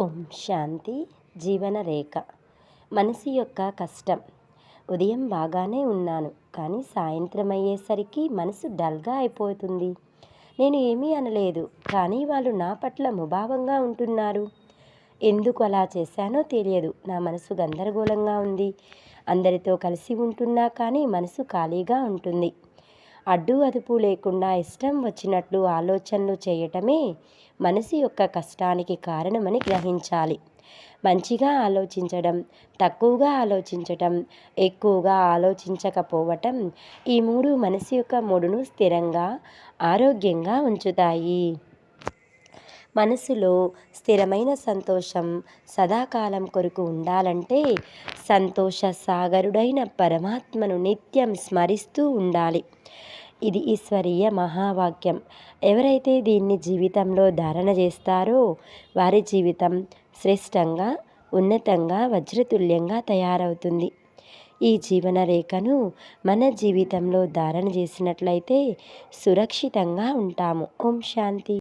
ఓం శాంతి జీవన రేఖ మనసు యొక్క కష్టం. ఉదయం బాగానే ఉన్నాను కానీ సాయంత్రం అయ్యేసరికి మనసు డల్గా అయిపోతుంది. నేను ఏమీ అనలేదు కానీ వాళ్ళు నా పట్ల ముభావంగా ఉంటున్నారు. ఎందుకు అలా చేశానో తెలియదు. నా మనసు గందరగోళంగా ఉంది. అందరితో కలిసి ఉంటున్నా కానీ మనసు ఖాళీగా ఉంటుంది. అడ్డు అదుపు లేకుండా ఇష్టం వచ్చినట్లు ఆలోచనలు చేయటమే మనసు యొక్క కష్టానికి కారణమని గ్రహించాలి. మంచిగా ఆలోచించడం తక్కువగా ఆలోచించటం ఎక్కువగా ఆలోచించకపోవటం ఈ మూడు మనసు యొక్క మూడును స్థిరంగా ఆరోగ్యంగా ఉంచుతాయి. మనసులో స్థిరమైన సంతోషం సదాకాలం కొరకు ఉండాలంటే సంతోష సాగరుడైన పరమాత్మను నిత్యం స్మరిస్తూ ఉండాలి. ఇది ఈశ్వరీయ మహావాక్యం. ఎవరైతే దీన్ని జీవితంలో ధారణ చేస్తారో వారి జీవితం శ్రేష్టంగా ఉన్నతంగా వజ్రతుల్యంగా తయారవుతుంది. ఈ జీవన రేఖను మన జీవితంలో ధారణ చేసినట్లయితే సురక్షితంగా ఉంటాము. ఓం శాంతి.